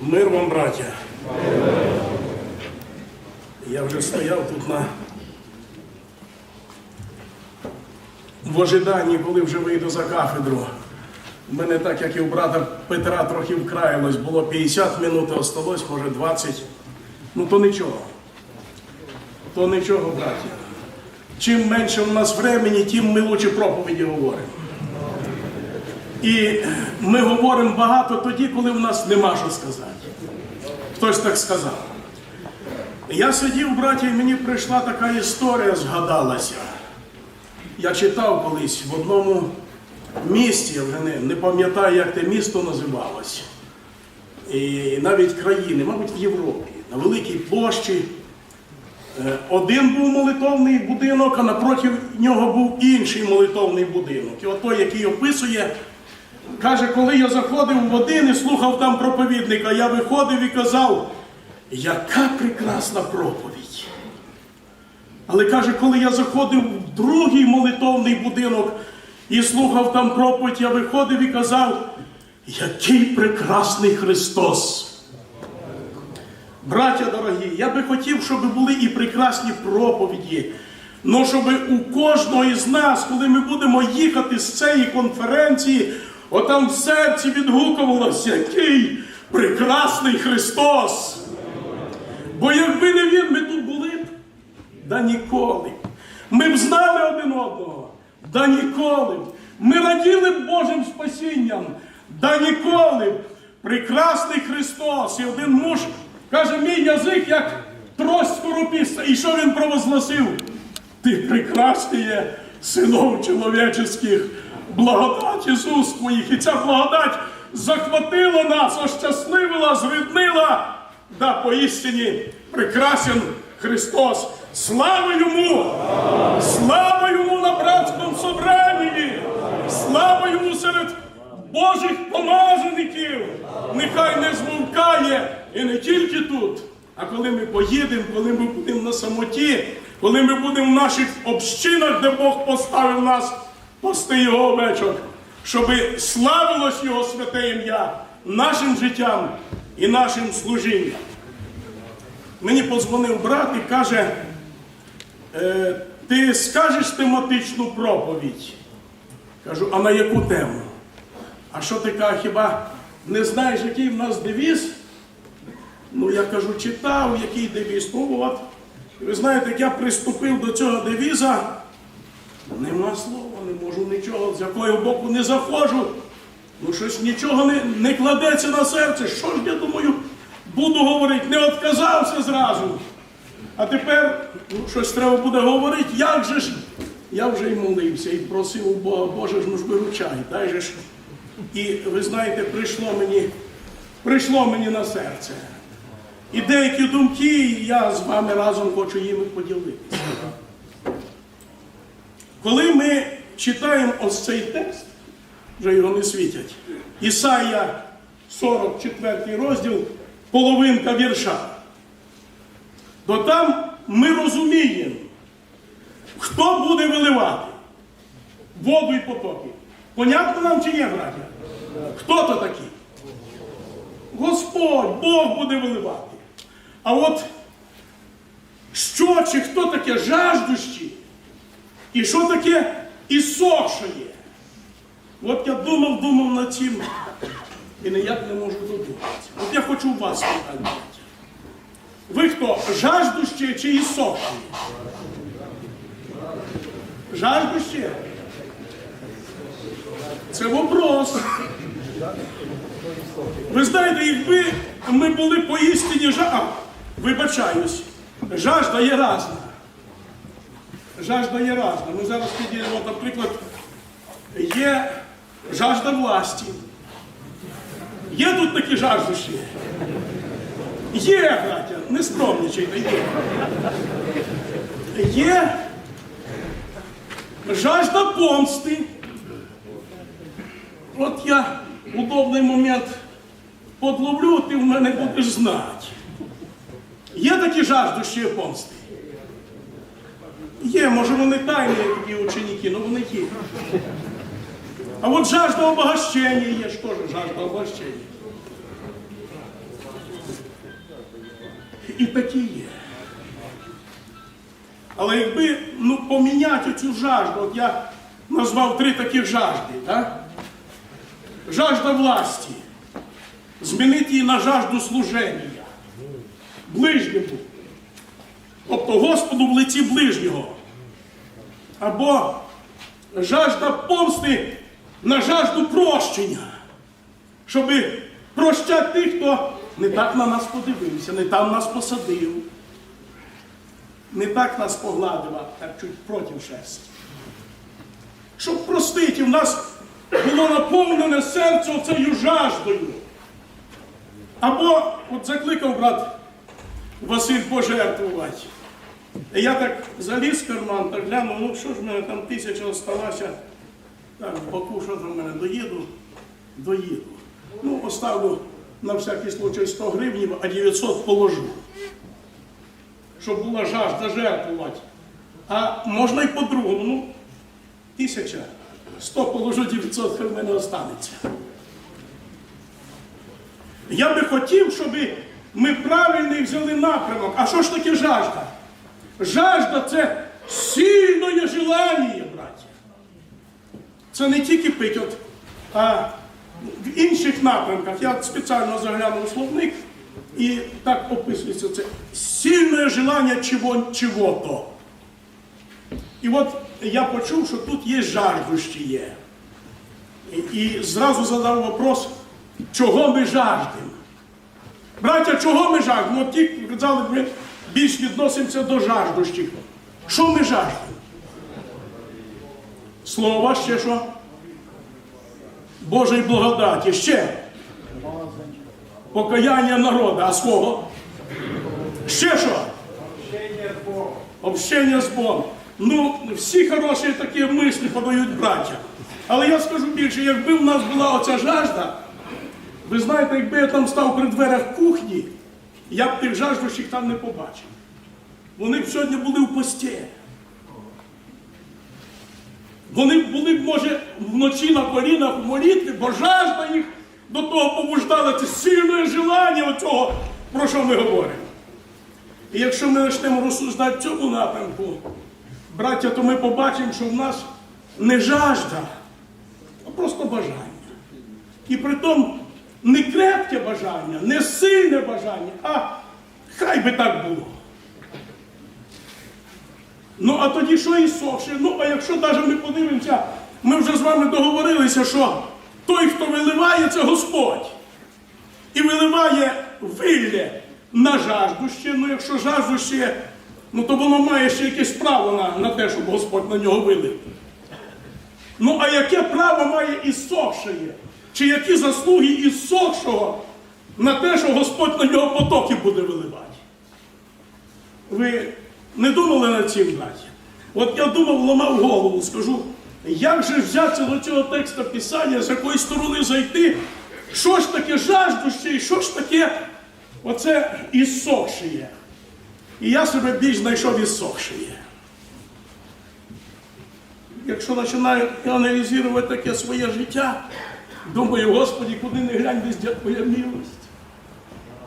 Мир вам, браття. Я вже стояв тут на в ожиданні, коли вже вийду за кафедру. Мене так, як і у брата Петра, трохи вкраїлось. Було 50 минут, а осталось, може, 20. Ну то нічого. То нічого, браття. Чим менше у нас времени, тим ми лучше проповіді говоримо. І ми говоримо багато тоді, коли в нас нема що сказати. Хтось так сказав. Я сидів, браті, і мені прийшла така історія, згадалася. Я читав колись в одному місті, вже не, не пам'ятаю, як те місто називалось. І навіть країни, мабуть, в Європі, на великій площі. Е, Один був молитовний будинок, а напроти нього був інший молитовний будинок. І от той, який описує, каже, коли я заходив в один і слухав там проповідника, я виходив і казав, яка прекрасна проповідь. Але каже, коли я заходив в другий молитовний будинок і слухав там проповідь, я виходив і казав, який прекрасний Христос. Браття дорогі, я би хотів, щоб були і прекрасні проповіді. Ну, щоб у кожного із нас, коли ми будемо їхати з цієї конференції, отам в серці відгукувалося, який прекрасний Христос. Бо якби не він, ми тут були б, да ніколи. Ми б знали один одного, да ніколи. Ми раділи б Божим спасінням, да ніколи. Прекрасний Христос. І один муж каже, мій язик як трость скоропіста. І що він провозгласив? Ти прекрасний є синов чоловічих, благодать Ісус твоїх. І ця благодать захватила нас, ощасливила, зріднила. Да, поістині прекрасен Христос. Слава йому! Слава йому на братському собранні! Слава йому серед Божих помазаників! Нехай не змовкає і не тільки тут, а коли ми поїдемо, коли ми будемо на самоті, коли ми будемо в наших общинах, де Бог поставив нас пасти його овечок, щоб славилось Його святе ім'я нашим життям і нашим служінням. Мені подзвонив брат і каже, «Е, ти скажеш тематичну проповідь? Кажу, а на яку тему? А що ти каже, хіба не знаєш, який в нас девіз? Ну, я кажу, читав, який девіз. Ну от, ви знаєте, як я приступив до цього девіза, нема слова, не можу нічого, з якого боку не заходжу. Ну, щось нічого не, не кладеться на серце. Що ж я думаю, буду говорити, не відказався зразу. А тепер ну, щось треба буде говорити, як же ж? Я вже й молився і просив у Бога, Боже ж ну ж виручай, дай же ж. І ви знаєте, прийшло мені, прийшло мені на серце. І деякі думки я з вами разом хочу їми поділитися. Коли ми читаємо ось цей текст, вже його не світять, Ісая 44 розділ, половинка вірша, то там ми розуміємо, хто буде виливати воду і потоки. Понятно нам чи є, браття? Хто то такий? Господь, Бог буде виливати. А от що чи хто таке жаждущі? І що таке ісохшає? От я думав, думав над цим і ніяк не можу додуматися. От я хочу у вас питати. Ви хто? Жаждущі чи ісохші? Жаждущі? Це вопрос. Ви знаєте, якби ми були поістині жа... вибачаюсь, жажда є разна. Жажда є разна. Ми зараз підійдемо, наприклад, є жажда власті. Є тут такі жаждущі? Є, браття, не скромничайте, є. Є жажда помсти. От я удобний момент подловлю, ти в мене будеш знати. Є такі жаждущі помсти? Є, може вони тайні такі ученики, але вони є. А от жажда обогащення є, що ж жажда обогащення? І такі є. Але якби ну, поміняти цю жажду, от я назвав три таких жажди, так? Жажда власті. Змінити її на жажду служення. Ближньому. Тобто Господу в лиці ближнього. Або жажда помсти на жажду прощення. Щоб прощати тих, хто не так на нас подивився, не там нас посадив, не так нас погладив, а так чуть проти шерсті. Щоб простити, в нас було наповнене серце оцею жаждою. Або, от закликав брат Василь пожертвувати. І я так заліз в карман, так глянув, ну що ж в мене там тисяча осталася. Так, в боку, що там в мене доїду, доїду. Ну, поставлю на всякий случай 100 гривень, а 900 положу. Щоб була жажда жертвувати. А можна і по-другому, ну, тисяча, 100 положу, 900 хай в мене останеться. Я би хотів, щоб ми правильний взяли напрямок. А що ж таке жажда? Жажда це сильне желання, браті. Це не тільки пить, от, а в інших напрямках. Я спеціально заглянув словник і так описується це сильне желання чого, чого-то. І от я почув, що тут є жаждущі є. І, і зразу задав вопрос, чого ми жаждемо? Браття, чого ми жаждемо? От ті казали, ми більш відносимося до жаждущих. Що ми жаждемо? Слова ще що? Божої благодаті. Ще. Покаяння народу. А свого? Ще що? Общення з Богом. Ну, всі хороші такі мислі подають браття. Але я скажу більше, якби в нас була оця жажда, ви знаєте, якби я там став при дверях кухні, я б тих жаждущих там не побачив. Вони б сьогодні були в пості. Вони б були б, може, вночі на колінах в бо жажда їх до того побуждала. Це сильне желання оцього, про що ми говоримо. І якщо ми почнемо розсуждати цьому напрямку, браття, то ми побачимо, що в нас не жажда, а просто бажання. І при тому не крепке бажання, не сильне бажання, а хай би так було. Ну, а тоді що Ісус? Ну, а якщо навіть ми подивимося, ми вже з вами договорилися, що той, хто виливає, це Господь. І виливає вилля на жаждуще. Ну, якщо жаждуще, ну то воно має ще якесь право на, на те, щоб Господь на нього вилив. Ну, а яке право має ісохшеє? Чи які заслуги ісохшого на те, що Господь на нього потоки буде виливати? Ви не думали над цим, браті? От я думав, ламав голову, скажу, як же взятися до цього текста Писання, з якої сторони зайти, що ж таке жаждуще і що ж таке оце іссохшеє. І я себе більш знайшов іссохшеє. Якщо починаю аналізувати таке своє життя, думаю, Господи, куди не глянь, десь де твоя милость.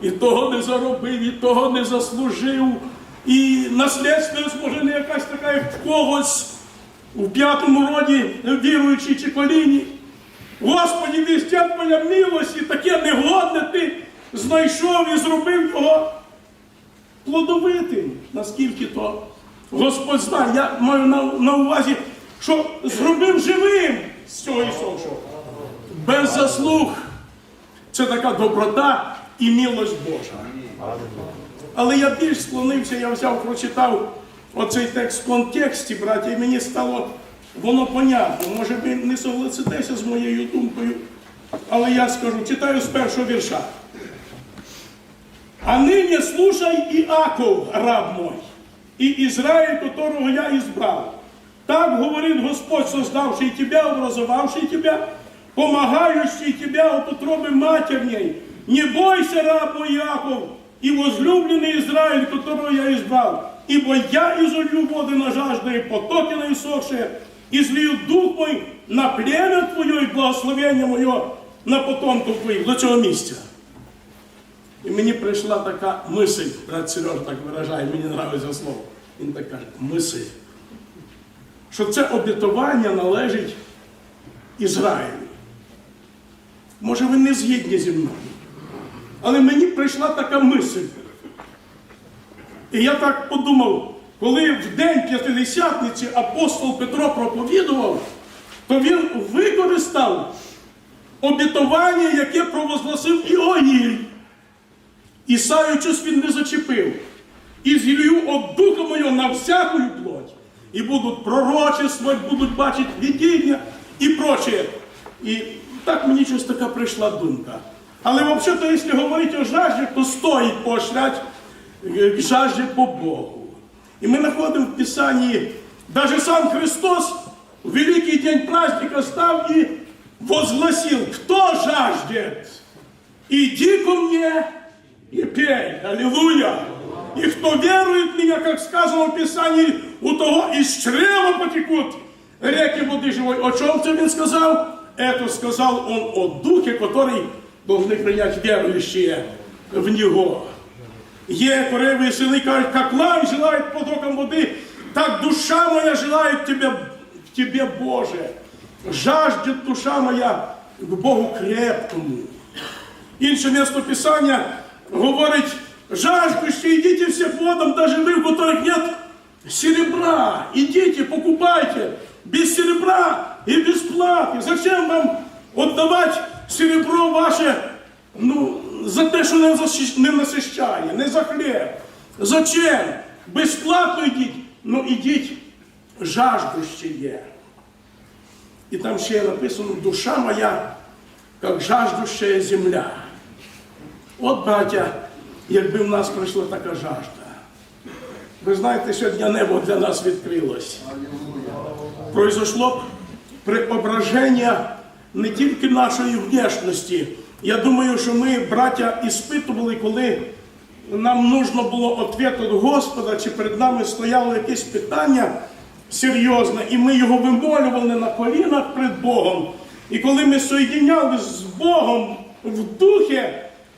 І того не заробив, і того не заслужив. І наслідственність може не якась така, як в когось у п'ятому роді віруючій чи коліні. Господі, вістя твоя милость, і таке негодне ти знайшов і зробив його плодовитим, наскільки то Господь знає. Я маю на, на увазі, що зробив живим з цього Ісуса. Без заслуг. Це така доброта і милость Божа. Але я більш склонився, я взяв, прочитав оцей текст в контексті, браті, і мені стало воно понятно. Може ви не согласитеся з моєю думкою, але я скажу, читаю з першого вірша. А ныне слушай Иаков, раб мой, и Израиль, которого я избрал. Так говорит Господь, создавший тебя, образовавший тебя, помогающий тебя от утробы матерней. Не бойся, раб мой Иаков, и возлюбленный Израиль, которого я избрал. Ибо я изолью воды на жажды, потоки на иссохшие, излию дух мой на племя твое и благословение мое на потомков твоих. До цього місця. І мені прийшла така мисль, брат Сережа так виражає, мені подобається слово. Він так каже, мисль. Що це обітування належить Ізраїлю. Може, ви не згідні зі мною. Але мені прийшла така мисль. І я так подумав, коли в день п'ятидесятниці апостол Петро проповідував, то він використав обітування, яке провозгласив Іоїль. Ісаю щось він не зачепив. І зілью от духа моєго на всяку плоть. І будуть пророчествувати, будуть бачити видіння і прочее. І так мені щось така прийшла думка. Але взагалі, якщо говорити о жажді, то стоїть поощрять е, к жажді по Богу. І ми знаходимо в Писанні, навіть сам Христос в великий день праздника став и возгласил, кто жаждет, иди ко мне и пей. Аллилуйя. И кто верует в меня, как сказано в Писании, у того из чрева потекут реки воды живой. О чем це він сказав? Это сказал он о духе, который должны принять верующие в него. Є кориві сини кажуть, как лань желает потоком воды, так душа моя желает тебе, в тебе, Боже. Жаждет душа моя к Богу крепкому. Інше місто Писання говорить, жаждущие, идите все к водам, даже вы, у которых нет серебра, идите, покупайте без серебра и без платы. Зачем вам отдавать серебро ваше ну, за те, що не, защищ- не насищає, не за хліб? Зачем? Безплатно йдіть, ну ідіть жаждущие. І там ще написано, душа моя, як жаждущая земля. От, браття, якби в нас прийшла така жажда. Ви знаєте, сьогодні небо для нас відкрилось. Произошло преображення не тільки нашої внешності. Я думаю, що ми, браття, іспитували, коли нам нужно було відповідь від Господа, чи перед нами стояло якесь питання серйозне, і ми його вимолювали на колінах перед Богом. І коли ми соєдинялися з Богом в духі,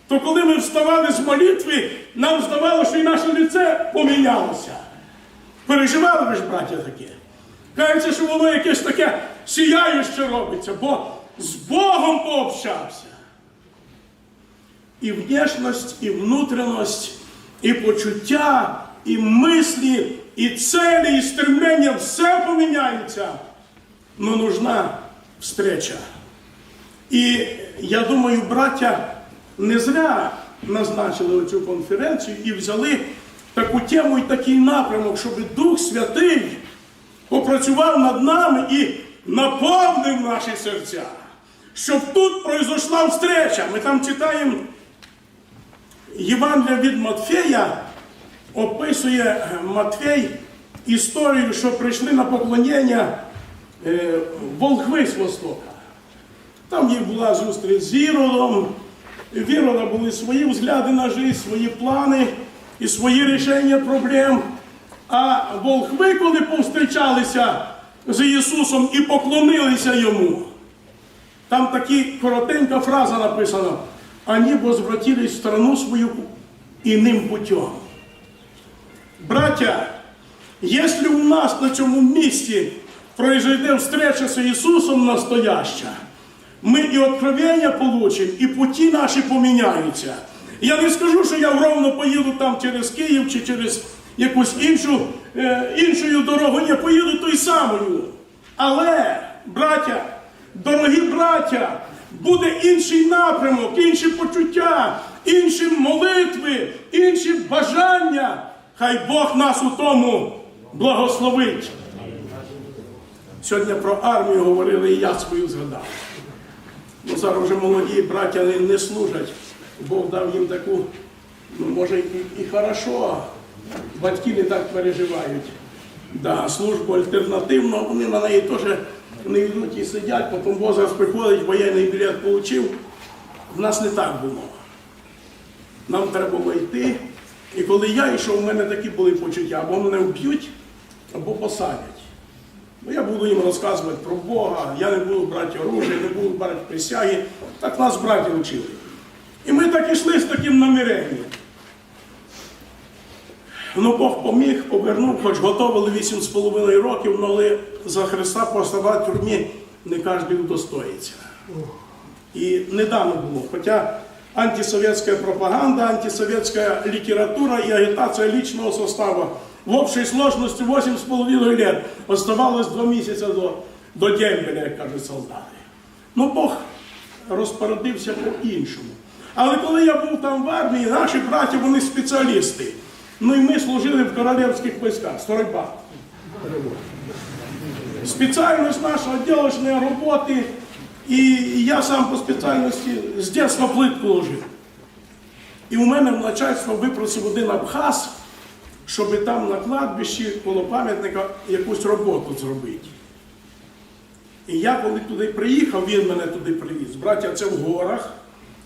то коли ми вставали з молитви, нам здавалося, що і наше лице помінялося. Переживали ви ж, браття, таке? Кажеться, що воно якесь таке сіяюще робиться, бо з Богом пообщався. І внешність, і внутрішність, і почуття, і мислі, і цілі, і стремлення все поміняється. Но нужна встреча. І я думаю, браття не зря назначили цю конференцію і взяли таку тему і такий напрямок, щоб Дух Святий попрацював над нами і наповнив наші серця. Щоб тут произошла встреча. Ми там читаємо Євангелія від Матфея, описує е, Матфей історію, що прийшли на поклонення е, волхви з Востока. Там їх була зустріч з Іродом. В Ірода були свої взгляди на життя, свої плани і свої рішення проблем. А волхви, коли повстрічалися з Ісусом і поклонилися йому, там такі коротенька фраза написана. Они возвратились в страну свою иным путем. Братья, если у нас на цьому місці произойде встреча з Ісусом настояща, ми і откровення получимо, і путі наші поміняються. Я не скажу, що я ровно поїду там через Київ чи через якусь іншу, е, іншою дорогою. Я поїду той самою. Але, браття, дорогі браття, буде інший напрямок, інші почуття, інші молитви, інші бажання. Хай Бог нас у тому благословить. Сьогодні про армію говорили, і я свою згадав. Ну, зараз вже молоді браття не, не служать. Бог дав їм таку, ну, може, і, і хорошо, батьки не так переживають. Да, службу альтернативну, вони на неї теж не йдуть і сидять, потім возраст приходить, воєнний білет отримав. В нас не так було. Нам треба було йти. І коли я йшов, у мене такі були почуття, або мене вб'ють, або посадять. Ну, я буду їм розказувати про Бога, я не буду брати оружие, не буду брати присяги. Так нас браті вчили. І ми так ішли з таким наміренням. Ну, Бог поміг, повернув, хоч готовили вісім з половиною років, ну, але за Христа поставати в тюрмі не кожен удостоїться. І не дано було. Хоча антисоветская пропаганда, антисоветская литература и агитация личного состава в общей сложности 8,5 лет оставалось 2 місяці до, до дембеля, як кажуть солдати. Ну, Бог розпорядився по-іншому. Але коли я був там в армії, наші браті, вони спеціалісти. Ну і ми служили в королівських військах, стройба. Спеціальність наша відділочної роботи, і я сам по спеціальності з дитинства плитку ложив. І у мене в начальство випросив один абхаз, щоб там на кладбищі коло пам'ятника якусь роботу зробити. І я коли туди приїхав, він мене туди привіз. Браття, це в горах.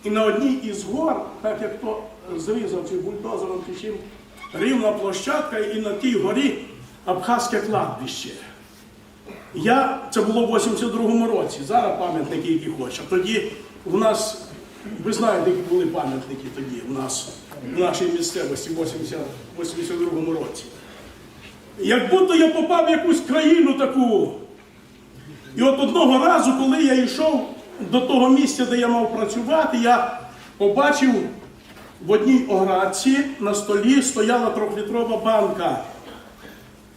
І на одній із гор, так як то зрізав чи бульдозером чи чим, рівна площадка, і на тій горі Абхазьке кладбище. Я, це було в 82-му році, зараз пам'ятники, які хочуть. Тоді в нас, ви знаєте, які були пам'ятники тоді в нас, в нашій місцевості в 82-му році. Як будто я попав в якусь країну таку. І от одного разу, коли я йшов до того місця, де я мав працювати, я побачив в одній оградці на столі стояла трьохлітрова банка.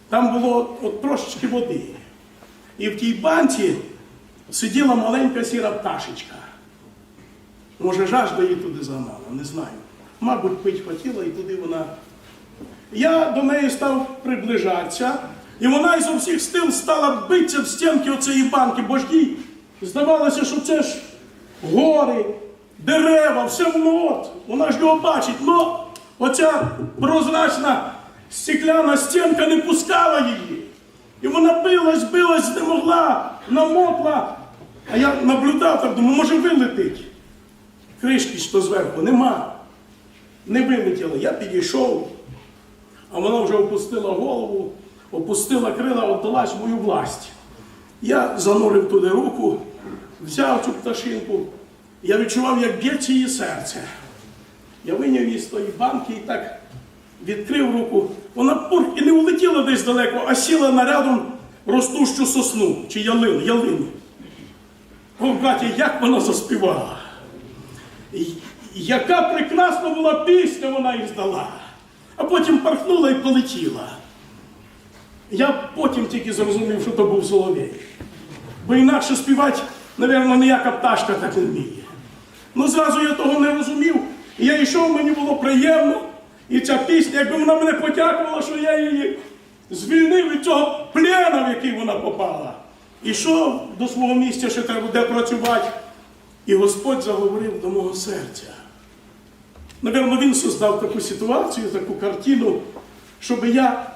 Там було от трошечки води. І в тій банці сиділа маленька сіра пташечка. Може, жажда її туди загнала, не знаю. Мабуть, пить хотіла і туди вона. Я до неї став приближатися, і вона із усіх стил стала битися в стінки оцієї банки, бо ж їй здавалося, що це ж гори, дерева, все воно от. Вона ж його бачить. Ну, оця прозрачна стекляна стінка не пускала її. І вона билась, билась, не могла, намокла. А я наблюдав так, думаю, може вилетить. Кришки що зверху нема. Не вилетіло. Я підійшов, а вона вже опустила голову, опустила крила, віддалась мою власть. Я занурив туди руку, взяв цю пташинку. Я відчував, як б'ється її серце. Я виняв її з тої банки і так відкрив руку. Вона пурк і не улетіла десь далеко, а сіла на рядом ростущу сосну чи ялину. ялину. О, браті, як вона заспівала. Яка прекрасна була пісня вона їй здала, а потім пархнула і полетіла. Я потім тільки зрозумів, що то був Соловей. Бо інакше співати, напевно, ніяка пташка так не вміє. Ну, зразу я того не розумів. І я йшов, мені було приємно. І ця пісня, якби вона мене подякувала, що я її звільнив від цього плена, в який вона попала. Ішов до свого місця, що треба буде працювати. І Господь заговорив до мого серця. Навірно, він создав таку ситуацію, таку картину, щоб я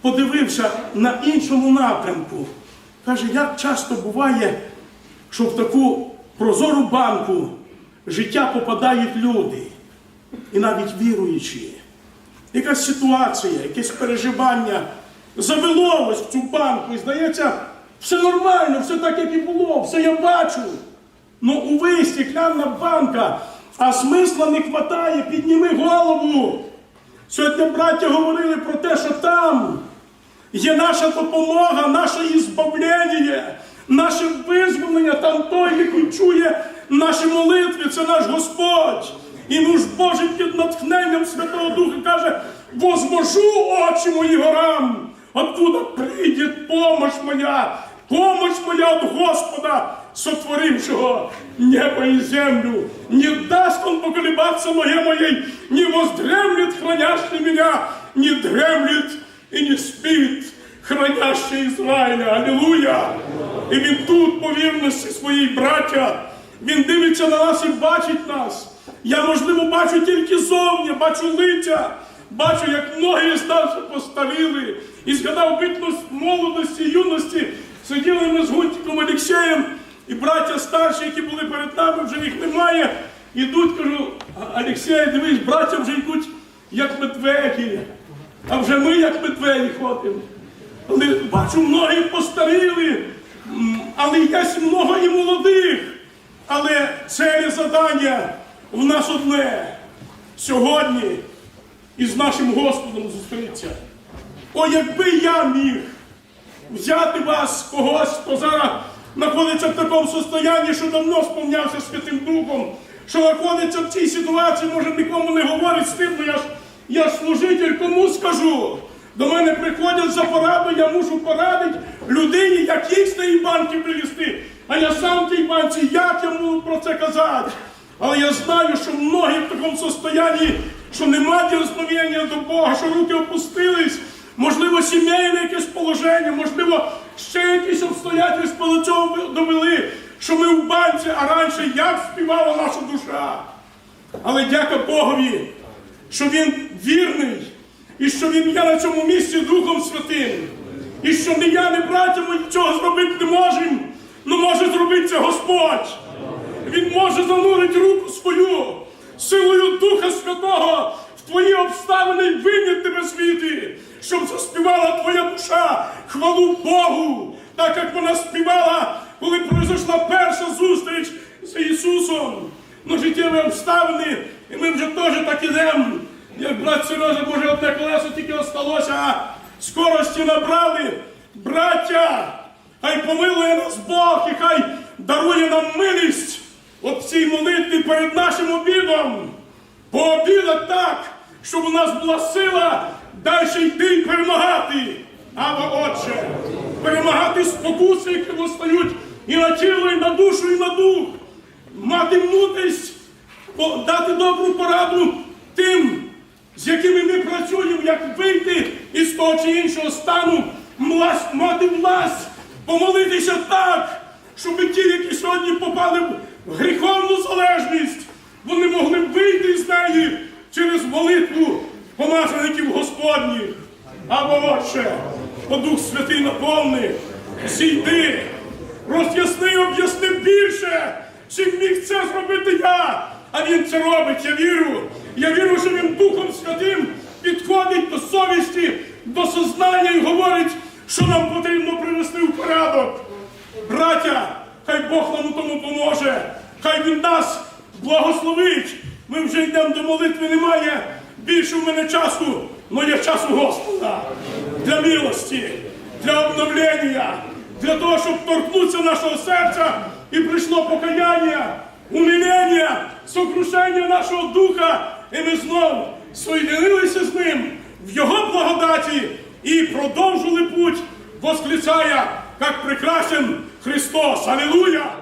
подивився на іншому напрямку. Каже, як часто буває, що в таку прозору банку життя попадають люди, і навіть віруючі. Якась ситуація, якесь переживання завело в цю банку, і здається, все нормально, все так, як і було, все я бачу. Ну, уви, стеклянна банка, а смисла не хватає, підніми голову. Сьогодні браття говорили про те, що там є наша допомога, наше ізбавлення, наше визволення, там той, який чує наші молитви, це наш Господь. І муж Божий під натхненням Святого Духа каже, возможу очі мої горам, откуда прийде помощь моя, помощь моя від Господа, сотворившего небо и землю. Не даст он поколебаться ноге моей, не воздремлет хранящий меня, не дремлет и не спит, хранящий Израиля. Аллилуйя! І він тут, по вірності своїй браття, він дивиться на нас і бачить нас. Я, можливо, бачу тільки зовні, бачу лиця, бачу, як ноги старше постаріли. І згадав битву молодості, юності. Сиділи ми з Гунтиком Олексієм, і браття старші, які були перед нами, вже їх немає. Ідуть, кажу, «А, Олексій, дивись, браття вже йдуть, як медведі. А вже ми, як медведі, ходимо. Бачу, многі постаріли, але є много і молодих. Але цілі задання в нас одне сьогодні із нашим Господом зустрітися. О, якби я міг взяти вас, когось, хто зараз знаходиться в такому состоянні, що давно сповнявся Святим Духом, що знаходиться в цій ситуації, може нікому не говорить стидно, я ж, я ж служитель, кому скажу. До мене приходять за пораду, я мушу порадити людині, як їх з тієї банки привезти. А я сам в тій банці, як я можу про це казати? Але я знаю, що многі в такому состоянні, що нема дірозповідання до Бога, що руки опустились, можливо, сімейне якесь положення, можливо, ще якісь обстоятельства до цього довели, що ми в банці, а раніше як співала наша душа. Але дяка Богові, що Він вірний, і що Він є на цьому місці Духом Святим. І що не я, не браття ми цього зробити не можемо, але може зробити це Господь. Він може занурити руку свою силою Духа Святого в твої обставини і виняти тебе звідти, щоб заспівала твоя душа хвалу Богу, так як вона співала, коли пройшла перша зустріч з Ісусом. Ну, життєві обставини, і ми вже теж так ідемо. Як брат Сережа, Боже, одне колесо тільки осталося, а скорості набрали. Браття, хай помилує нас Бог і хай дарує нам милість от цій молитві перед нашим обідом. Пообідати так, щоб у нас була сила далі йти і перемагати. Або отче, перемагати спокуси, які постають і на тіло, і на душу, і на дух. Мати мудрість, дати добру пораду тим, з якими ми працюємо, як вийти із того чи іншого стану, мати власть, помолитися так, щоб ті, які сьогодні попали в гріховну залежність, вони могли вийти з неї через молитву помазаників Господніх. Або отче, по Дух Святий наповни, зійди, роз'ясни, об'ясни більше, чим міг це зробити я. А він це робить, я вірю. Я вірю, що він Духом Святим підходить до совісті, до сознання і говорить, що нам потрібно привести в порядок. Браття, хай Бог нам у тому поможе, хай Він нас благословить. Ми вже йдемо до молитви, немає більше в мене часу, але є час у Господа для милості, для обновлення, для того, щоб торкнутися нашого серця і прийшло покаяння, умилення, сокрушення нашого духа, і ми знов соєдинилися з ним в Його благодаті і продовжили путь, восклицая, як прекрасен Христос. Алілуя!